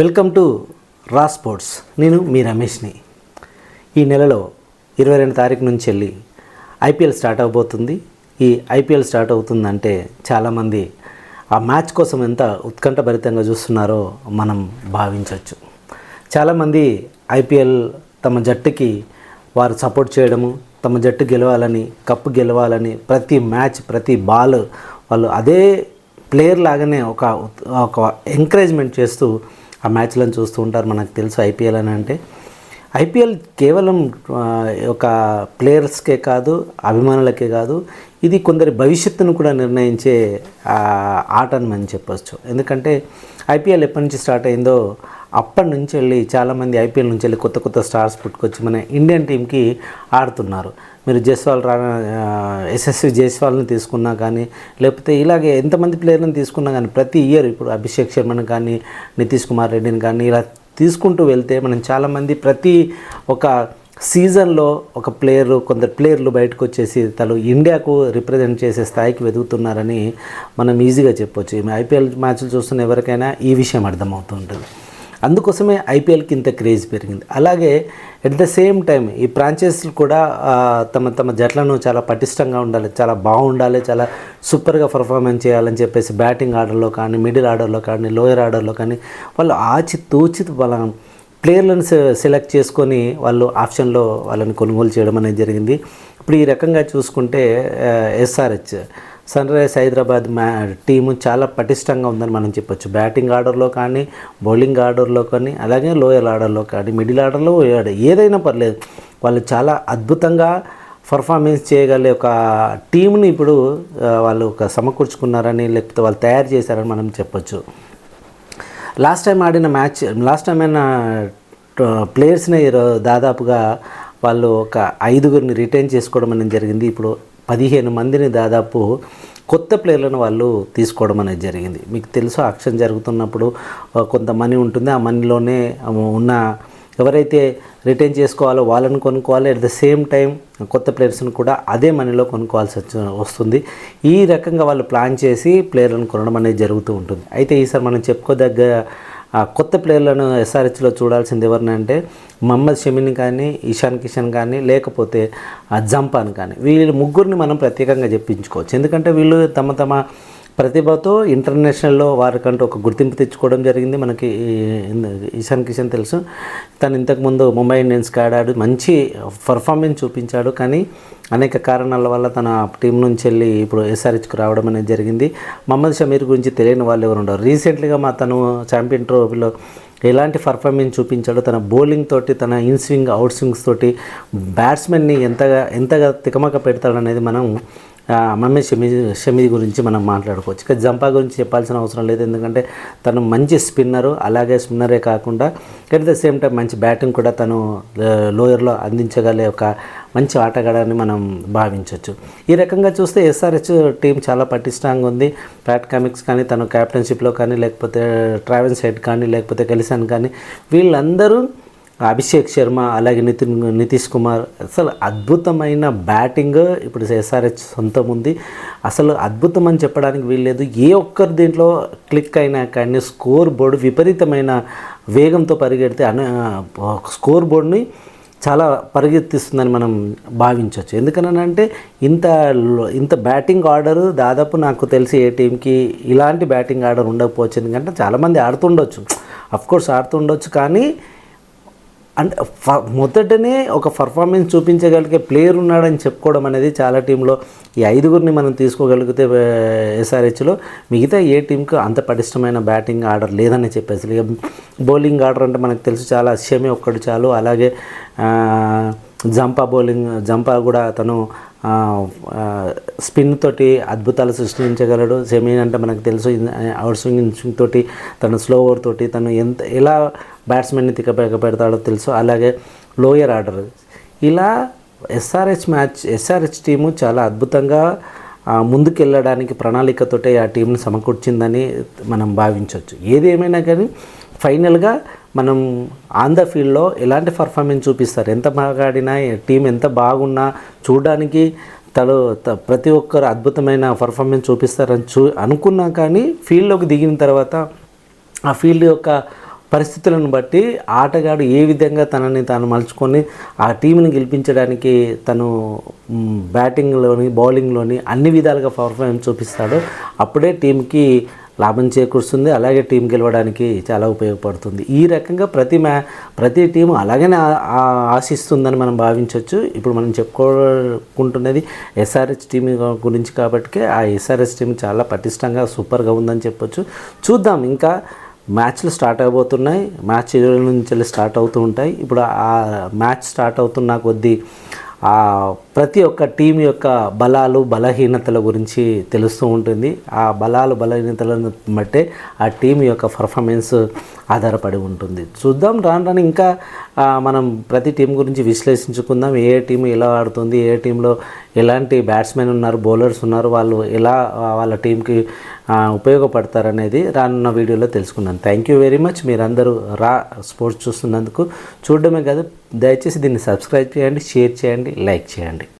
Welcome to రా sports. నేను మీ రమేష్ని. ఈ నెలలో ఇరవై రెండు తారీఖు నుంచి వెళ్ళి ఐపీఎల్ స్టార్ట్ అవబోతుంది. ఈ ఐపీఎల్ స్టార్ట్ అవుతుందంటే చాలామంది ఆ మ్యాచ్ కోసం ఎంత ఉత్కంఠభరితంగా చూస్తున్నారో మనం భావించవచ్చు. చాలామంది ఐపీఎల్ తమ జట్టుకి వారు సపోర్ట్ చేయడము తమ జట్టు గెలవాలని కప్పు గెలవాలని ప్రతి మ్యాచ్ ప్రతి బాల్ వాళ్ళు అదే ప్లేయర్ లాగానే ఒక ఒక ఎంకరేజ్మెంట్ చేస్తూ ఆ మ్యాచ్లను చూస్తూ ఉంటారు. మనకు తెలుసు ఐపీఎల్ అని అంటే. ఐపీఎల్ కేవలం ఒక ప్లేయర్స్కే కాదు అభిమానులకే కాదు ఇది కొందరి భవిష్యత్తును కూడా నిర్ణయించే ఆట అని మనం చెప్పొచ్చు. ఎందుకంటే ఐపీఎల్ ఎప్పటి నుంచి స్టార్ట్ అయిందో అప్పటి నుంచి వెళ్ళి చాలామంది ఐపీఎల్ నుంచి వెళ్ళి కొత్త కొత్త స్టార్స్ పుట్టుకొచ్చి మన ఇండియన్ టీంకి ఆడుతున్నారు. మీరు జైస్వాల్ రా ఎస్ఎస్వి జైస్వాల్ని తీసుకున్నా కానీ లేకపోతే ఇలాగే ఎంతమంది ప్లేయర్ని తీసుకున్నా కానీ ప్రతి ఇయర్ ఇప్పుడు అభిషేక్ శర్మని కానీ నితీష్ కుమార్ రెడ్డిని కానీ ఇలా తీసుకుంటూ వెళ్తే మనం చాలామంది ప్రతి ఒక సీజన్లో ఒక ప్లేయర్ కొందరు ప్లేయర్లు బయటకు వచ్చేసి తను ఇండియాకు రిప్రజెంట్ చేసే స్థాయికి వెతుకుతున్నారని మనం ఈజీగా చెప్పొచ్చు. ఐపీఎల్ మ్యాచ్లు చూస్తున్న ఎవరికైనా ఈ విషయం అర్థమవుతుంటుంది అందుకోసమే ఐపీఎల్కి ఇంత క్రేజ్ పెరిగింది. అలాగే ఎట్ ద సేమ్ టైం ఈ ఫ్రాంచైజీలు కూడా తమ తమ జట్లను చాలా పటిష్టంగా ఉండాలి చాలా బాగుండాలి చాలా సూపర్గా పర్ఫార్మెన్స్ చేయాలని చెప్పేసి బ్యాటింగ్ ఆర్డర్లో కానీ మిడిల్ ఆర్డర్లో కానీ లోయర్ ఆర్డర్లో కానీ వాళ్ళు ఆచి తూచి వాళ్ళ ప్లేయర్లను సెలెక్ట్ చేసుకొని వాళ్ళు ఆప్షన్లో వాళ్ళని కొనుగోలు చేయడం అనేది జరిగింది. ఇప్పుడు ఈ రకంగా చూసుకుంటే ఎస్ఆర్హెచ్ సన్ రైజ్ హైదరాబాద్ మ్యా టీము చాలా పటిష్టంగా ఉందని మనం చెప్పొచ్చు. బ్యాటింగ్ ఆర్డర్లో కానీ బౌలింగ్ ఆర్డర్లో కానీ అలాగే లోయర్ ఆర్డర్లో కానీ మిడిల్ ఆర్డర్లో ఏదైనా పర్లేదు. వాళ్ళు చాలా అద్భుతంగా పర్ఫార్మెన్స్ చేయగలిగే ఒక టీంని ఇప్పుడు వాళ్ళు ఒక సమకూర్చుకున్నారని లేకపోతే వాళ్ళు తయారు చేశారని మనం చెప్పొచ్చు. లాస్ట్ టైం ఆడిన మ్యాచ్ లాస్ట్ టైం అయిన ప్లేయర్స్ని దాదాపుగా వాళ్ళు ఒక ఐదుగురిని రిటైన్ చేసుకోవడం అనేది జరిగింది. ఇప్పుడు పదిహేను మందిని దాదాపు కొత్త ప్లేయర్లను వాళ్ళు తీసుకోవడం అనేది జరిగింది. మీకు తెలుసు ఆక్షన్ జరుగుతున్నప్పుడు కొంత మనీ ఉంటుంది. ఆ మనీలోనే ఉన్న ఎవరైతే రిటైన్ చేసుకోవాలో వాళ్ళని కొనుక్కోవాలి. అట్ ద సేమ్ టైం కొత్త ప్లేయర్స్ని కూడా అదే మనీలో కొనుక్కోవాల్సి వచ్చి వస్తుంది. ఈ రకంగా వాళ్ళు ప్లాన్ చేసి ప్లేయర్లను కొనడం అనేది జరుగుతూ ఉంటుంది. అయితే ఈసారి మనం చెప్పుకోదగ్గ ఆ కొత్త ప్లేయర్లను ఎస్ఆర్హెచ్లో చూడాల్సింది ఎవరిని అంటే మహమ్మద్ షమీని కానీ ఇషాన్ కిషన్ కానీ లేకపోతే ఆ జంపాన్ కానీ. వీళ్ళు ముగ్గురిని మనం ప్రత్యేకంగా చెప్పించుకోవచ్చు. ఎందుకంటే వీళ్ళు తమ తమ ప్రతిభతో ఇంటర్నేషనల్లో వారికంటూ ఒక గుర్తింపు తెచ్చుకోవడం జరిగింది. మనకి ఇషాన్ కిషన్ తెలుసు. తను ఇంతకుముందు ముంబై ఇండియన్స్కి ఆడాడు. మంచి పర్ఫార్మెన్స్ చూపించాడు. కానీ అనేక కారణాల వల్ల తన టీం నుంచి వెళ్ళి ఇప్పుడు ఎస్ఆర్హెచ్కి రావడం అనేది జరిగింది. మహమ్మద్ షమీర్ గురించి తెలియని వాళ్ళు ఎవరు ఉండరు. రీసెంట్లీగా మా తను ఛాంపియన్ ట్రోఫీలో ఎలాంటి పర్ఫార్మెన్స్ చూపించాడో తన బౌలింగ్ తోటి తన ఇన్ స్వింగ్ అవుట్ స్వింగ్స్ తోటి బ్యాట్స్మెన్ని ఎంతగా ఎంతగా తికమక పెడతాడనేది మనం ఆ, మమ్మీ షమీ గురించి మనం మాట్లాడుకోవచ్చు. ఇక జంపా గురించి చెప్పాల్సిన అవసరం లేదు. ఎందుకంటే తను మంచి స్పిన్నరు అలాగే స్పిన్నరే కాకుండా అట్ ద సేమ్ టైం మంచి బ్యాటింగ్ కూడా తను లోయర్లో అందించగలే ఒక మంచి ఆటగాడని మనం భావించవచ్చు ఈ రకంగా చూస్తే ఎస్ఆర్హెచ్ టీం చాలా పటిష్టంగా ఉంది. ప్యాట్ కామిక్స్ కానీ తను క్యాప్టెన్షిప్లో కానీ లేకపోతే ట్రావెన్స్ హెడ్ కానీ లేకపోతే కలిసాన్ కానీ వీళ్ళందరూ అభిషేక్ శర్మ అలాగే నితిన్ నితీష్ కుమార్. అసలు అద్భుతమైన బ్యాటింగ్ ఇప్పుడు ఎస్ఆర్హెచ్ సొంతం ఉంది. అసలు అద్భుతం అని చెప్పడానికి వీల్లేదు ఏ ఒక్కరి దీంట్లో క్లిక్ అయినా కానీ స్కోర్ బోర్డు విపరీతమైన వేగంతో పరిగెడితే అన స్కోర్ బోర్డుని చాలా పరిగెత్తిస్తుందని మనం భావించవచ్చు ఎందుకనంటే ఇంత ఇంత బ్యాటింగ్ ఆర్డర్ దాదాపు నాకు తెలిసి ఏ టీంకి ఇలాంటి బ్యాటింగ్ ఆర్డర్ ఉండకపోవచ్చు. ఎందుకంటే చాలామంది ఆడుతుండొచ్చు. అఫ్కోర్స్ ఆడుతుండొచ్చు కానీ అంటే ఫ- మొదటనే ఒక పర్ఫార్మెన్స్ చూపించగలిగే ప్లేయర్ ఉన్నాడని చెప్పుకోవడం అనేది చాలా టీంలో ఈ ఐదుగురిని మనం తీసుకోగలిగితే ఎస్ఆర్హెచ్లో మిగతా ఏ టీంకు అంత పటిష్టమైన బ్యాటింగ్ ఆర్డర్ లేదని చెప్పేసి ఇక బౌలింగ్ ఆర్డర్ అంటే మనకు తెలుసు చాలా అశ్యమే ఒక్కడు చాలు అలాగే జంపా బౌలింగ్ జంపా కూడా తను స్పిన్ తోటి అద్భుతాలు సృష్టించగలడు. సెమీ అంటే మనకు తెలుసు అవుట్ స్వింగ్ ఇన్ స్వింగ్ తోటి తను స్లో ఓవర్ తోటి తను ఎంత ఎలా బ్యాట్స్మెన్ని తిక్కపేక పెడతాడో తెలుసు. అలాగే లోయర్ ఆర్డర్ ఇలా ఎస్ఆర్హెచ్ మ్యాచ్ ఎస్ఆర్హెచ్ టీము చాలా అద్భుతంగా ముందుకెళ్ళడానికి ప్రణాళికతోటే ఆ టీంని సమకూర్చిందని మనం భావించవచ్చు ఏది ఏమైనా కానీ ఫైనల్గా మనం ఆన్ ద ఫీల్డ్లో ఎలాంటి పర్ఫార్మెన్స్ చూపిస్తారు? ఎంత బాగా ఆడినా టీం ఎంత బాగున్నా చూడడానికి తను ప్రతి ఒక్కరు అద్భుతమైన పర్ఫార్మెన్స్ చూపిస్తారని చూ అనుకున్నా కానీ ఫీల్డ్లోకి దిగిన తర్వాత ఆ ఫీల్డ్ యొక్క పరిస్థితులను బట్టి ఆటగాడు ఏ విధంగా తనని తాను మలుచుకొని ఆ టీంని గెలిపించడానికి తను బ్యాటింగ్లోని బౌలింగ్లోని అన్ని విధాలుగా పర్ఫార్మెన్స్ చూపిస్తాడో అప్పుడే టీంకి లాభం చేకూరుస్తుంది. అలాగే టీం గెలవడానికి చాలా ఉపయోగపడుతుంది. ఈ రకంగా ప్రతి మ్యా ప్రతి టీం అలాగనే ఆశిస్తుందని మనం భావించవచ్చు ఇప్పుడు మనం చెప్పుకోకుంటున్నది ఎస్ఆర్హెచ్ టీం గురించి కాబట్టి ఆ ఎస్ఆర్హెచ్ టీం చాలా పటిష్టంగా సూపర్గా ఉందని చెప్పొచ్చు. చూద్దాం. ఇంకా మ్యాచ్లు స్టార్ట్ అవబోతున్నాయి మ్యాచ్ ఇరవై నుంచి స్టార్ట్ అవుతూ ఉంటాయి. ఇప్పుడు ఆ మ్యాచ్ స్టార్ట్ అవుతున్న కొద్దీ ఆ ప్రతి ఒక్క టీం యొక్క బలాలు బలహీనతల గురించి తెలుస్తూ ఉంటుంది. ఆ బలాలు బలహీనతలను బట్టే ఆ టీం యొక్క పర్ఫార్మెన్స్ ఆధారపడి ఉంటుంది. చూద్దాం. రాను రాను ఇంకా మనం ప్రతి టీం గురించి విశ్లేషించుకుందాం. ఏ టీం ఎలా ఆడుతుంది ఏ టీంలో ఎలాంటి బ్యాట్స్మెన్ ఉన్నారు బౌలర్స్ ఉన్నారు వాళ్ళు ఎలా వాళ్ళ టీంకి ఉపయోగపడతారనేది రానున్న వీడియోలో తెలుసుకున్నాను థ్యాంక్ యూ వెరీ మచ్ మీరందరూ రా స్పోర్ట్స్ చూస్తున్నందుకు చూడడమే కాదు దయచేసి దీన్ని సబ్స్క్రైబ్ చేయండి షేర్ చేయండి లైక్ చేయండి.